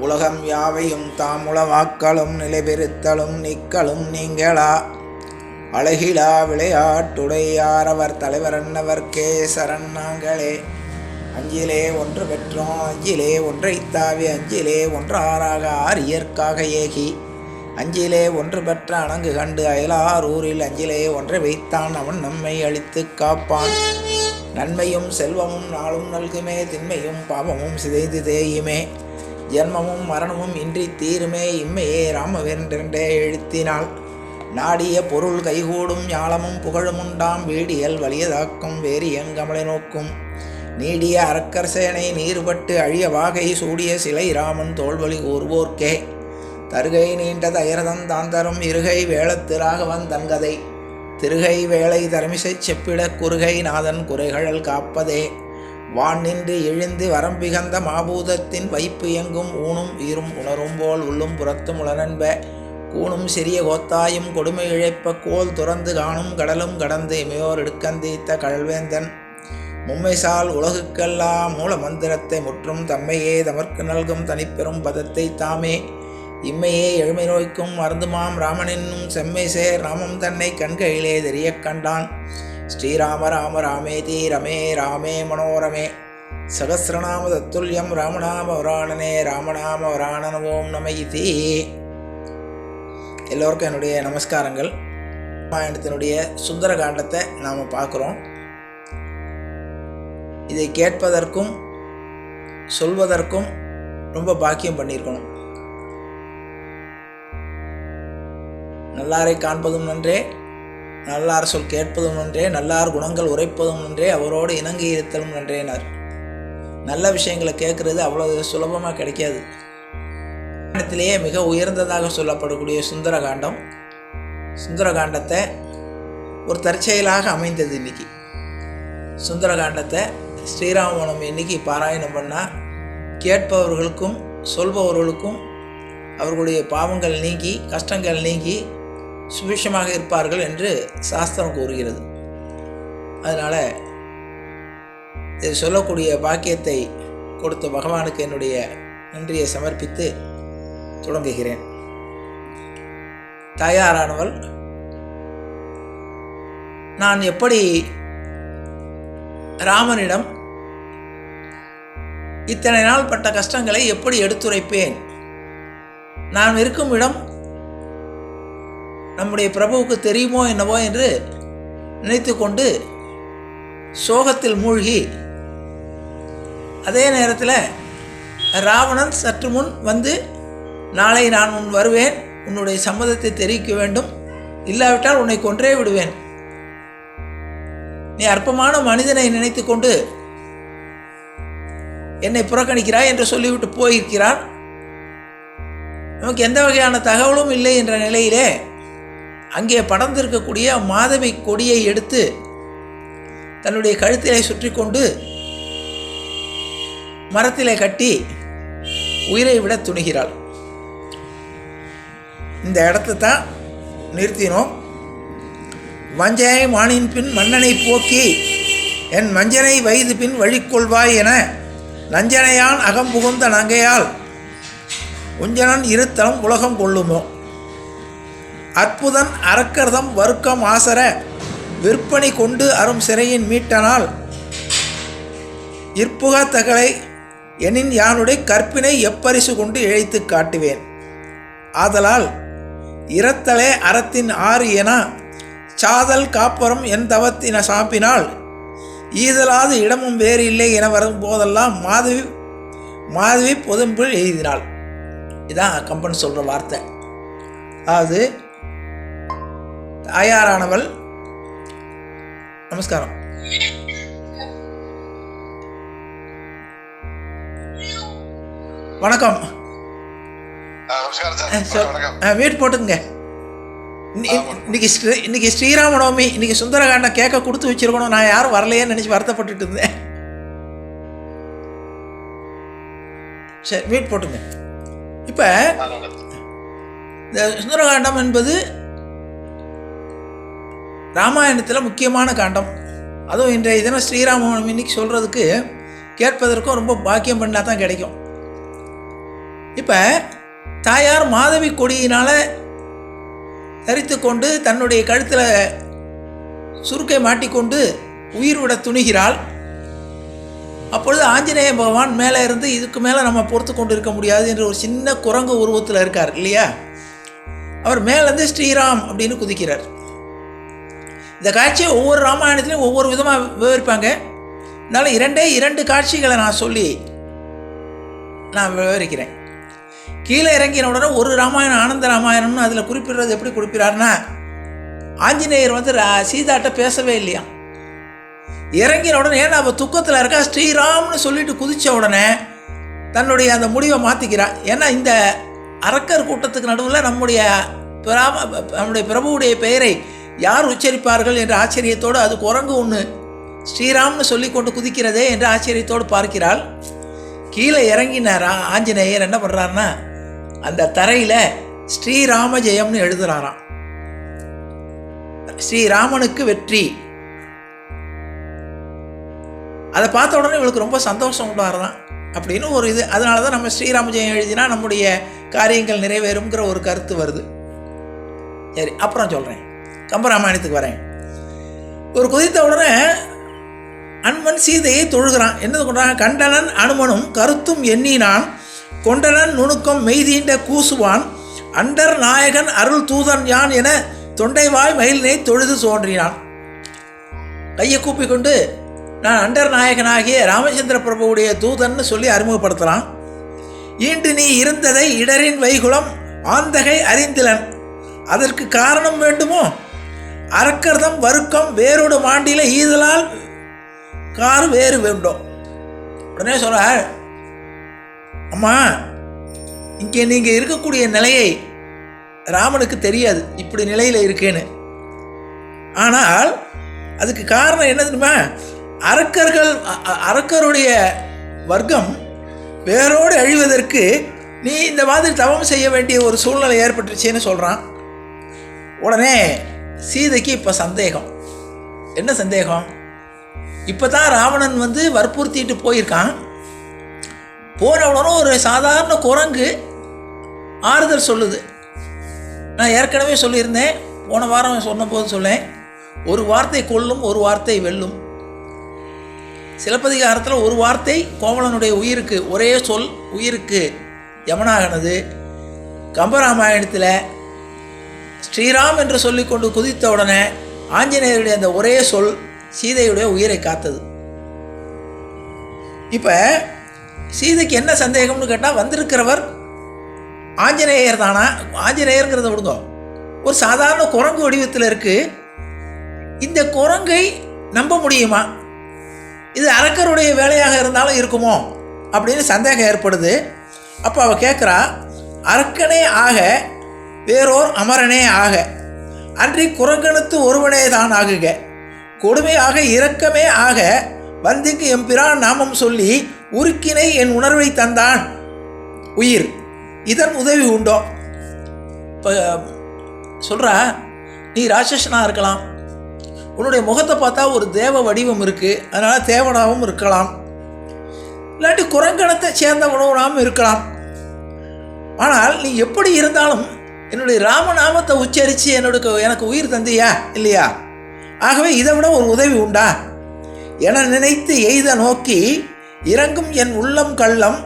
உலகம் யாவையும் தாம் உளவாக்களும் நிலைபெறுத்தலும் நிக்கலும் நீங்களா? அழகிலா விளையாட்டுடையாரவர் அவர் தலைவர் அன்னவர்க்கே சரண் நாங்களே. அஞ்சிலே ஒன்று பெற்றோம் அஞ்சிலே ஒன்றை தாவி அஞ்சிலே ஒன்றாராக ஆரியற்காக ஏகி. அஞ்சிலே ஒன்று பெற்ற அணங்கு கண்டு அயலார் ஊரில் அஞ்சிலே ஒன்றை வைத்தான் அவன் நம்மை அழித்து காப்பான். நன்மையும் செல்வமும் நாளும் நல்குமே திண்மையும் பாவமும் சிதைந்து தேயுமே. ஜென்மமும் மரணமும் இன்றி தீருமே இம்மையே ராமவென்றென்றே எழுத்தினாள். நாடிய பொருள் கைகூடும் ஞாலமும் புகழும் உண்டாம் வீடியல் வலியதாக்கும் வேறு எங்கமலை நோக்கும். நீடிய அரக்கர் சேனை நீர்பட்டு அழிய வாகை சூடிய சிலை ராமன் தோல்வழி கூறுவோர்க்கே தருகை நீண்ட தயரதம் தாந்தரும் இருகை வேளத்து ராகவன் தன்கதை. திருகை வேலை தரமிசை செப்பிட குறுகை நாதன் குறைகழல் காப்பதே. வான் நின்று எழுந்து வரம்பிகந்த மாபூதத்தின் வைப்பு எங்கும் ஊனும் ஈரும் உணரும் போல் உள்ளும் புறத்தும் உளரன்ப கூணும் சிறிய கோத்தாயும் கொடுமை இழைப்ப கோல் துறந்து காணும் கடலும் கடந்து இமையோர் எடுக்கந்தீத்த கழல்வேந்தன். மும்மைசால் உலகுக்கெல்லாம் மூல மந்திரத்தை முற்றும் தம்மையே தமர்க்கு நல்கும் தனிப்பெரும் பதத்தை தாமே. இம்மையே எழுமை நோய்க்கும் மருந்துமாம் ராமனென்னும் செம்மை சேர் ராமம் தன்னை கண்கையிலே தெரியக் கண்டான். ஸ்ரீராம ராம ராமேதி ரமே ராமே மனோரமே. சகசிரநாம தத்துல்யம் ராமநாம வராணனே ராமநாம வராணன ஓம் நம இதி. எல்லோருக்கும் என்னுடைய நமஸ்காரங்கள். ராமாயணத்தினுடைய சுந்தர காண்டத்தை நாம் பார்க்குறோம். இதை கேட்பதற்கும் சொல்வதற்கும் ரொம்ப பாக்கியம் பண்ணியிருக்கணும். நல்லாரை காண்பதும் நன்றே. நல்லார் சொல் கேட்பதும் நன்றே நல்லார் குணங்கள் உரைப்பதும் நன்றே அவரோடு இணங்கி இருத்தலும் நன்றேனார் நல்ல விஷயங்களை கேட்குறது அவ்வளோ சுலபமாக கிடைக்காது. காண்டத்திலேயே மிக உயர்ந்ததாக சொல்லப்படக்கூடிய சுந்தரகாண்டம். சுந்தரகாண்டத்தை ஒரு தற்செயலாக அமைந்தது இன்னைக்கு. சுந்தரகாண்டத்தை ஸ்ரீராமநவமி இன்னைக்கு பாராயணம் பண்ணால் கேட்பவர்களுக்கும் சொல்பவர்களுக்கும் அவர்களுடைய பாவங்கள் நீங்கி கஷ்டங்கள் நீங்கி சுபிஷமாக இருப்பார்கள் என்று சாஸ்திரம் கூறுகிறது. அதனால் இது சொல்லக்கூடிய பாக்கியத்தை கொடுத்த பகவானுக்கு என்னுடைய நன்றியை சமர்ப்பித்து தொடங்குகிறேன். தாயாரானவள் நான் எப்படி ராமனிடம் இத்தனை நாள் பட்ட கஷ்டங்களை எப்படி எடுத்துரைப்பேன்? நான் இருக்கும் இடம் நம்முடைய பிரபுவுக்கு தெரியுமோ என்னவோ என்று நினைத்து கொண்டு சோகத்தில் மூழ்கி அதே நேரத்தில் ராவணன் சற்று முன் வந்து நாளை நான் உன் வருவேன் உன்னுடைய சம்மதத்தை தெரிவிக்க வேண்டும் இல்லாவிட்டால் உன்னை கொன்றே விடுவேன். நீ அற்பமான மனிதனை நினைத்து கொண்டு என்னை புறக்கணிக்கிறாய் என்று சொல்லிவிட்டு போயிருக்கிறான். நமக்கு எந்த வகையான தகவலும் இல்லை என்ற நிலையிலே அங்கே படர்ந்திருக்கக்கூடிய மாதவி கொடியை எடுத்து தன்னுடைய கழுத்திலே சுற்றி கொண்டு மரத்திலே கட்டி உயிரை விட துணிகிறாள். இந்த இடத்த தான் நிறுத்தினோம். வஞ்சனை மானின் பின் மன்னனை போக்கி என் மஞ்சனை வயது பின் வழிக்கொள்வாய் என நஞ்சனையான் அகம் புகுந்த நங்கையால் உஞ்சனன் இருத்தலம் உலகம் கொள்ளுமோ? அற்புதன் அறக்கர்தம் வருக்கம் ஆசர விற்பனை கொண்டு அரும் சிறையின் மீட்டனால். இற்புகா தகலை எனின் யானுடைய கற்பினை எப்பரிசு கொண்டு இழைத்து காட்டுவேன். ஆதலால் இரத்தலே அறத்தின் ஆறு என சாதல் காப்பரம் என் தவத்தின சாப்பினால் ஈதலாது இடமும் வேறு இல்லை என வரும் போதெல்லாம் மாதவி மாதவி பொதும்பில் எழுதினாள். இதான் கம்பன் சொல்கிற வார்த்தை. அதாவது தாயாரானவள் நமஸ்காரம். வணக்கம். மீட் போட்டுங்க இன்னி- இன்னைக்கு ஸ்ரீ இன்னைக்கு ஸ்ரீராமநவமி இன்னைக்கு சுந்தரகாண்டம் கேட்க கொடுத்து வச்சிருக்கணும். நான் யாரும் வரலையேன்னு நினச்சி வருத்தப்பட்டுட்டு இருந்தேன். சரி மீட் போட்டுங்க. இப்போ. இந்த சுந்தரகாண்டம் என்பது ராமாயணத்தில் முக்கியமான காண்டம். அதுவும் இன்றைய தினம் ஸ்ரீராமநவமி இன்னைக்கு சொல்கிறதுக்கு கேட்பதற்கும் ரொம்ப பாக்கியம் பண்ணால் தான் கிடைக்கும். இப்போ தாயார் மாதவி கொடியினால் தரித்து கொண்டு தன்னுடைய கழுத்தில் சுருக்கை மாட்டிக்கொண்டு உயிர் விட துணிகிறாள். அப்பொழுது ஆஞ்சநேய பகவான் மேலே இருந்து இதுக்கு மேலே நம்ம பொறுத்து கொண்டு இருக்க முடியாது என்று ஒரு சின்ன குரங்கு உருவத்தில் இருக்கார் இல்லையா? அவர் மேலேருந்து ஸ்ரீராம் அப்படின்னு குதிக்கிறார். இந்த காட்சியை ஒவ்வொரு ராமாயணத்துலையும் ஒவ்வொரு விதமாக விவரிப்பாங்க. இருந்தாலும் இரண்டே இரண்டு காட்சிகளை நான் சொல்லி நான் விவரிக்கிறேன். கீழே இறங்கின உடனே ஒரு ராமாயணம் ஆனந்த ராமாயணம்னு அதில் குறிப்பிடுறது எப்படி குறிப்பிடாருன்னா ஆஞ்சநேயர் வந்து ரா- சீதாட்ட பேசவே இல்லையா இறங்கின உடனே ஏன்னா அவள் துக்கத்தில் இருக்கா? ஸ்ரீராம்னு சொல்லிட்டு குதித்த உடனே தன்னுடைய அந்த முடிவை மாற்றிக்கிறாள் ஏன்னா இந்த அரக்கர் கூட்டத்துக்கு நடுவில் நம்முடைய பிராம நம்முடைய பிரபுவுடைய பெயரை யார் உச்சரிப்பார்கள் என்ற ஆச்சரியத்தோடு அது குரங்கு ஒன்று ஸ்ரீராம்னு சொல்லி கொண்டு குதிக்கிறதே என்று ஆச்சரியத்தோடு பார்க்கிறாள். கீழே இறங்கினாரா? ஆஞ்சநேயர் என்ன பண்ணுறாருன்னா அந்த தரையில் ஸ்ரீராம ஜெயம்னு எழுதுறாராம். ஸ்ரீராமனுக்கு வெற்றி. அதை பார்த்த உடனே இவளுக்கு ரொம்ப சந்தோஷம் உண்டாகிறதான் அப்படின்னு ஒரு இது அதனால தான் நம்ம ஸ்ரீராம ஜெயம் எழுதினா நம்முடைய காரியங்கள் நிறைவேறுங்கிற ஒரு கருத்து வருது. சரி அப்புறம் சொல்கிறேன் கம்பராமாயணத்துக்கு வரேன். ஒரு குதித்த உடனே அன்பன் சீதையை தொழுகிறான். என்னது கொண்டாங்க கண்டனன் அனுமனும் கருத்தும் எண்ணினான். கொண்டனன் நுணுக்கம் மெய்தீண்ட கூசுவான். அண்டர் நாயகன் அருள் தூதன் யான் என தொண்டைவாய் மயிலினை தொழுது தோன்றினான். கையை கூப்பிக்கொண்டு நான் அண்டர் நாயகனாகிய ராமச்சந்திர பிரபுவுடைய தூதன்னு சொல்லி அறிமுகப்படுத்தலாம். ஈண்டு நீ இருந்ததை இடரின் வைகுலம் ஆந்தகை அறிந்திலன். அதற்கு காரணம் வேண்டுமோ? அரக்கர்தம் வருக்கம் வேரோடு மாண்டியில் ஈதலால் கார் வேறு வேண்டும் உடனே சொல்கிறார் அம்மா இங்கே நீங்கள் இருக்கக்கூடிய நிலையை ராமனுக்கு தெரியாது. இப்படி நிலையில் இருக்கேன்னு. ஆனால் அதுக்கு காரணம் என்ன தெரியுமா? அரக்கர்கள் அ- அரக்கருடைய வர்க்கம் வேரோடு அழிவதற்கு நீ இந்த மாதிரி தவம் செய்ய வேண்டிய ஒரு சூழ்நிலை ஏற்பட்டுச்சுன்னு சொல்கிறான் உடனே சீதைக்கு இப்போ சந்தேகம். என்ன சந்தேகம்? இப்போ தான் ராவணன் வந்து வற்புறுத்திட்டு போயிருக்கான். போன ஒரு சாதாரண குரங்கு ஆறுதல் சொல்லுது. நான் ஏற்கனவே சொல்லியிருந்தேன் போன வாரம் சொன்னபோது சொன்னேன் ஒரு வார்த்தை கொல்லும் ஒரு வார்த்தை வெல்லும். சிலப்பதிகாரத்தில் ஒரு வார்த்தை கோவலனுடைய உயிருக்கு ஒரே சொல் உயிருக்கு யமனாகனது. கம்பராமாயணத்தில் ஸ்ரீராம் என்று சொல்லிக்கொண்டு குதித்த உடனே ஆஞ்சநேயருடைய அந்த ஒரே சொல் சீதையுடைய உயிரை காத்தது. இப்போ சீதைக்கு என்ன சந்தேகம்னு கேட்டால் வந்திருக்கிறவர் ஆஞ்சநேயர் தானா? ஆஞ்சநேயருங்கிறத விடுங்க. ஒரு சாதாரண குரங்கு வடிவத்தில் இருக்குது இந்த குரங்கை நம்ப முடியுமா? இது அரக்கருடைய வேலையாக இருந்தாலும் இருக்குமோ? அப்படின்னு சந்தேகம் ஏற்படுது. அப்போ அவள் கேட்குறா அரக்கனே ஆக வேறோர் அமரனே ஆக. அன்றி குரங்கனுத்து ஒருவனே தான் ஆகுக. கொடுமையாக இரக்கமே ஆக. வந்திக்கு எம்பிரான் நாமம் சொல்லி உருக்கினை என் உணர்வை தந்தான். உயிர் இதன் உதவி உண்டோ? இப்போ சொல்கிறா நீ ராட்சசனாக இருக்கலாம். உன்னுடைய முகத்தை பார்த்தா ஒரு தேவ வடிவம் இருக்குது அதனால் தேவனாகவும் இருக்கலாம். இல்லாட்டி குரங்கணத்தை சேர்ந்தவனாகவும் இருக்கலாம். ஆனால் நீ எப்படி இருந்தாலும் என்னுடைய ராமநாமத்தை உச்சரித்து என்னோட எனக்கு உயிர் தந்தியா இல்லையா ஆகவே இதை விட ஒரு உதவி உண்டா என நினைத்து எய்த நோக்கி இறங்கும் என் உள்ளம் கள்ளம்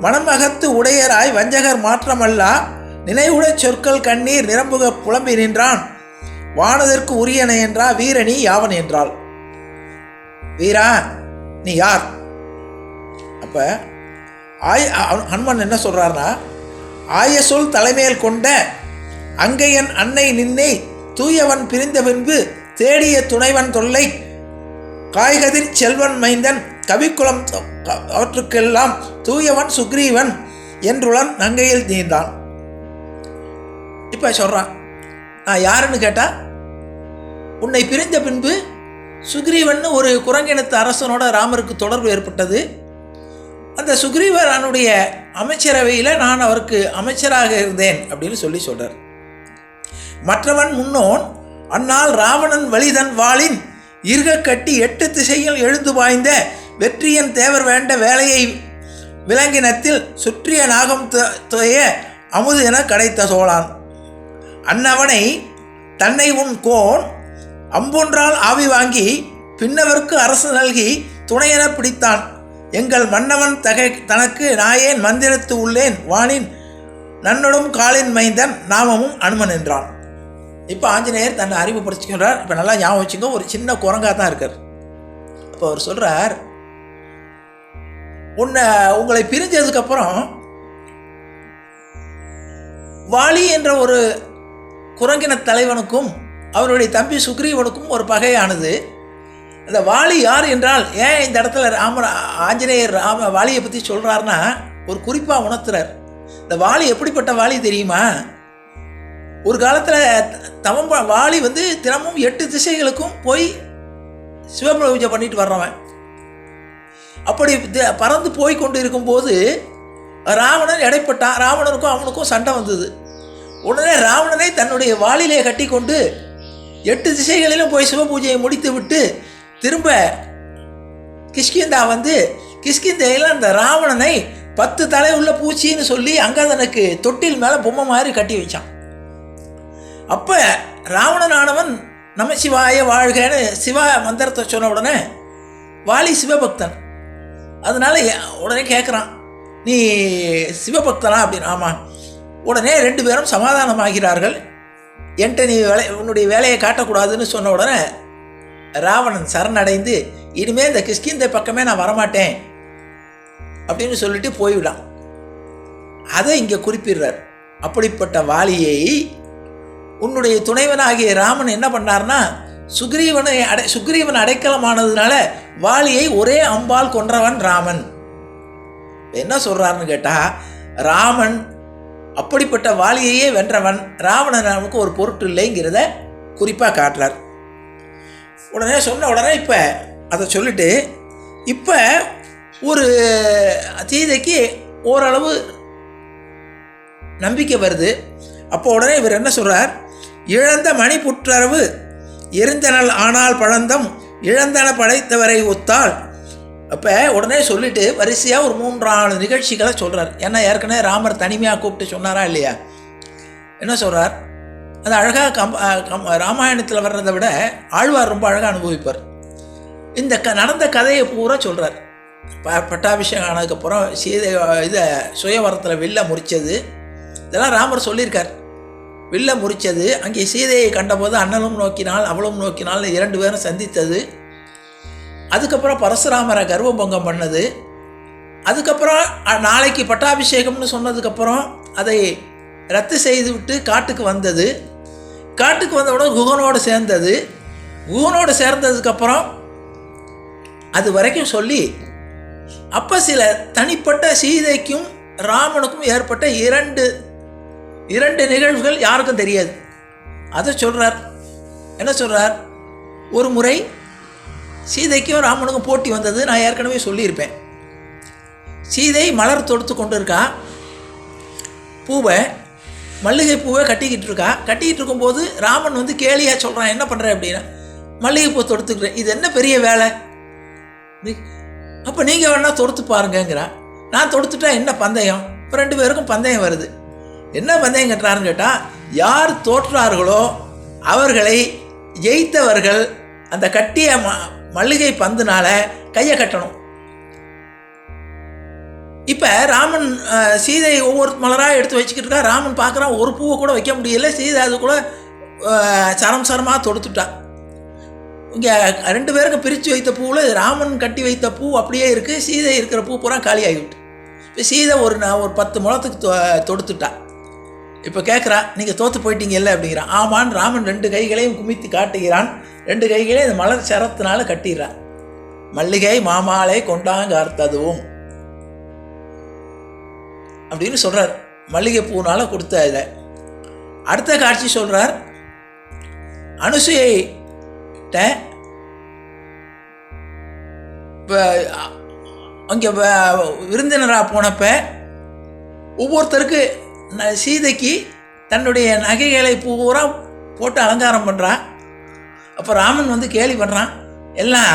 மனமகத்து உடையராய் வஞ்சகர் மாற்றமல்லா நினைவுடச் சொற்கள் கண்ணீர் நிரம்புக புலம்பி நின்றான் வானதற்கு உரியன என்றா வீரணி யாவன் என்றாள் வீரா நீ யார் அப்போ ஆய் ஹனுமன் என்ன சொல்கிறாருன்னா ஆய சொல் தலைமையில் கொண்ட அங்கையன் அன்னை நின்னை தூயவன் பிரிந்த பின்பு தேடிய துணைவன் தொல்லை. காய்கதிர் செல்வன் மைந்தன் கவிக்குலம் அவற்றுக்கெல்லாம் தூயவன் சுக்ரீவன் என்றுளன் நங்கையில் நீந்தான். இப்போ சொல்கிறான் நான் யாருன்னு கேட்டால் உன்னை பிரிந்த பின்பு சுக்ரீவன் ஒரு குரங்கினத்து அரசனோட ராமருக்கு தொடர்பு ஏற்பட்டது. அந்த சுக்ரீவனுடைய அமைச்சரவையில் நான் அவருக்கு அமைச்சராக இருந்தேன் அப்படின்னு சொல்லி சொல்கிறார் மற்றவன் முன்னோன் அந்நாள் ராவணன் வலிதன் வாளின் இருக கட்டி எட்டு திசையில் எழுந்து பாய்ந்த வெற்றியன் தேவர் வேண்ட வேலையை விலங்கினத்தில் சுற்றிய நாகம் துய அமுது என கடைத்த சோழான். அன்னவனை தன்னை உன் கோன் அம்பொன்றால் ஆவி வாங்கி பின்னவர்க்கு அரசு நல்கி துணையென பிடித்தான். எங்கள் மன்னவன் தகை தனக்கு நாயேன் மந்திரத்து உள்ளேன் வானின் நன்னொடும் காலின் மைந்தன் நாமமும் அனுமன் என்றான். இப்போ ஆஞ்சநேயர் தன்னை அறிமுகப்படுத்திக்கிறார் இப்போ நல்லா ஞாபகம் வச்சுங்க ஒரு சின்ன குரங்காக தான் இருக்கார். இப்போ அவர் சொல்கிறார் உன்னை உங்களை பிரிஞ்சதுக்கப்புறம் வாலி என்ற ஒரு குரங்கின தலைவனுக்கும் அவருடைய தம்பி சுக்ரீவனுக்கும் ஒரு பகையானது. அந்த வாலி யார் என்றால் ஏன் இந்த இடத்துல ராம ஆஞ்சநேயர் ராம வாலியை பற்றி சொல்கிறாருன்னா ஒரு குறிப்பாக உணர்த்துறார். இந்த வாலி எப்படிப்பட்ட வாலி தெரியுமா? ஒரு காலத்தில் தவம் வாலி வந்து தினமும் எட்டு திசைகளுக்கும் போய் சிவபூஜை பண்ணிட்டு வர்றவன். அப்படி பறந்து போய் கொண்டு இருக்கும்போது ராவணன் இடைப்பட்டான் ராவணனுக்கும் அவனுக்கும் சண்டை வந்தது. உடனே ராவணனை தன்னுடைய வாளிலே கட்டி கொண்டு எட்டு திசைகளிலும் போய் சிவபூஜையை முடித்து விட்டு திரும்ப கிஷ்கிந்தா வந்து கிஷ்கிந்தையில் அந்த ராவணனை பத்து தலை உள்ள பூச்சின்னு சொல்லி அங்கதனுக்கு தொட்டில் மேலே பொம்மை மாதிரி கட்டி வச்சான். அப்போ ராவணனானவன் நம சிவாய வாழ்கன்னு சிவா மந்திரத்தை சொன்ன உடனே வாலி சிவபக்தன். அதனால உடனே கேட்குறான் நீ சிவபக்தனா? அப்படின்னு. ஆமாம் உடனே ரெண்டு பேரும் சமாதானமாகிறார்கள். என்கிட்ட நீ வேலை உன்னுடைய வேலையை காட்டக்கூடாதுன்னு சொன்ன உடனே ராவணன் சரணடைந்து இனிமேல் இந்த கிஷ்கிந்தை பக்கமே நான் வரமாட்டேன். அப்படின்னு சொல்லிட்டு போய்விடான். அதை இங்கே குறிப்பிடுறார். அப்படிப்பட்ட வாலியை உன்னுடைய துணைவனாகிய ராமன் என்ன பண்ணார்னா சுக்ரீவனை அடை சுக்ரீவன் அடைக்கலமானதுனால வாலியை ஒரே அம்பால் கொன்றவன் ராமன். என்ன சொல்கிறாருன்னு கேட்டால் ராமன் அப்படிப்பட்ட வாலியையே வென்றவன் ராவணன் நமக்கு ஒரு பொருட்டு இல்லைங்கிறத குறிப்பாக காட்டுறார். உடனே சொன்ன உடனே இப்போ அதை சொல்லிட்டு இப்போ ஒரு சீதைக்கு ஓரளவு நம்பிக்கை வருது. அப்போ உடனே இவர் என்ன சொல்கிறார் இழந்த மணி புற்றரவு எரிந்தனல் ஆனால் பழந்தம் இழந்தன படைத்தவரை ஒத்தால் அப்போ உடனே சொல்லிட்டு வரிசையாக ஒரு மூன்று நாலு நிகழ்ச்சிகளை சொல்கிறார் ஏன்னா ஏற்கனவே ராமர் தனிமையாக கூப்பிட்டு சொன்னாரா இல்லையா? என்ன சொல்கிறார் அது அழகாக கம் கம் ராமாயணத்தில் வர்றதை விட ஆழ்வார் ரொம்ப அழகாக அனுபவிப்பார். இந்த க நடந்த கதையை பூரா சொல்கிறார் ப பட்டாபிஷேகம் ஆனதுக்கப்புறம் சீதை இதை சுயவரத்தில் வில்ல முறிச்சது. இதெல்லாம் ராமர் சொல்லியிருக்கார். வில்ல முறிச்சது. அங்கே சீதையை கண்டபோது அண்ணனும் நோக்கினால் அவளும் நோக்கினால் இரண்டு பேரும் சந்தித்தது. அதுக்கப்புறம் பரசுராமரை கர்வபங்கம் பண்ணது. அதுக்கப்புறம் நாளைக்கு பட்டாபிஷேகம்னு சொன்னதுக்கப்புறம் அதை ரத்து செய்துவிட்டு காட்டுக்கு வந்தது. காட்டுக்கு வந்தவுடன் குகனோடு சேர்ந்தது. குகனோடு சேர்ந்ததுக்கப்புறம் அது வரைக்கும் சொல்லி அப்போ சில தனிப்பட்ட சீதைக்கும் ராமனுக்கும் ஏற்பட்ட இரண்டு இரண்டு நிகழ்வுகள் யாருக்கும் தெரியாது. அதை சொல்கிறார் என்ன சொல்கிறார் ஒரு முறை சீதைக்கும் ராமனுக்கும் போட்டி வந்தது நான் ஏற்கனவே சொல்லியிருப்பேன். சீதை மலர் தொடுத்து கொண்டு இருக்கா பூவை மல்லிகை பூவை கட்டிக்கிட்டு இருக்கா? கட்டிக்கிட்டு இருக்கும்போது ராமன் வந்து கேலியாக சொல்கிறான் என்ன பண்ணுற அப்படின்னா மல்லிகைப்பூ தொடுத்துக்கிறேன். இது என்ன பெரிய வேலை? அப்போ நீங்கள் வேணால் தொடுத்து பாருங்கங்கிறா. நான் தொடுத்துட்டா என்ன பந்தயம்? இப்போ ரெண்டு பேருக்கும் பந்தயம் வருது. என்ன பந்தயம் கட்டுறாருன்னு கேட்டால் யார் தோற்றார்களோ அவர்களை ஜெயித்தவர்கள் அந்த கட்டிய ம மல்லிகை பந்துனால கையை கட்டணும். இப்போ ராமன் சீதை ஒவ்வொரு மலராக எடுத்து வச்சுக்கிட்டு இருக்கா ராமன் பார்க்குறான் ஒரு பூவை கூட வைக்க முடியல சீதை அதுக்குள்ளே சரம் சரமாக தொடுத்துட்டான் இங்கே ரெண்டு பேருக்கும் பிரித்து வைத்த பூவில் ராமன் கட்டி வைத்த பூ அப்படியே இருக்குது சீதை இருக்கிற பூ பூரா காலி ஆகிவிட்டு இப்போ சீதை ஒரு ந- ஒரு பத்து முழத்துக்கு தொ- தொடுத்துட்டான் இப்போ கேட்குறா நீங்கள் தோற்று போயிட்டீங்கல்ல அப்படிங்கிறான் ஆமான் ராமன் ரெண்டு கைகளையும் குமித்து காட்டுகிறான். ரெண்டு கைகளையும் இந்த மலர் சரத்தினால கட்டிடுறான் மல்லிகை மாமாலை கொண்டாங்க அர்த்ததுவும் அப்படின்னு சொல்கிறார் மல்லிகை பூனால கொடுத்த இதில் அடுத்த காட்சி சொல்கிறார் அனுசுயை இப்போ அங்கே விருந்தினராக போனப்போ ஒவ்வொருத்தருக்கு சீதைக்கு தன்னுடைய நகைகளை பூரா போட்டு அலங்காரம் பண்ணுறான் அப்போ ராமன் வந்து கேலி பண்ணுறான் எல்லாம்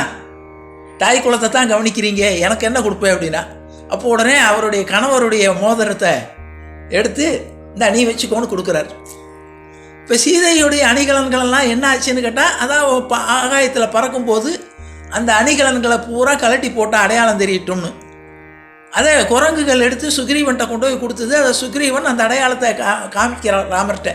தாய் குளத்தை தான் கவனிக்கிறீங்க. எனக்கு என்ன கொடுப்பேன் அப்படின்னா அப்போ உடனே அவருடைய கணவருடைய மோதிரத்தை எடுத்து இந்த நீ வச்சுக்கோன்னு கொடுக்குறாரு. இப்போ சீதையுடைய அணிகலன்களெல்லாம் என்ன ஆச்சுன்னு கேட்டால் அதான் ப ஆகாயத்தில் பறக்கும்போது அந்த அணிகலன்களை பூரா கலட்டி போட்டால் அடையாளம் தெரியட்டும்னு. அதை குரங்குகள் எடுத்து சுக்ரீவன்கிட்ட கொண்டு போய் கொடுத்தது அதை சுக்ரீவன் அந்த அடையாளத்தை கா காமிக்கிறான் ராமர்கிட்ட.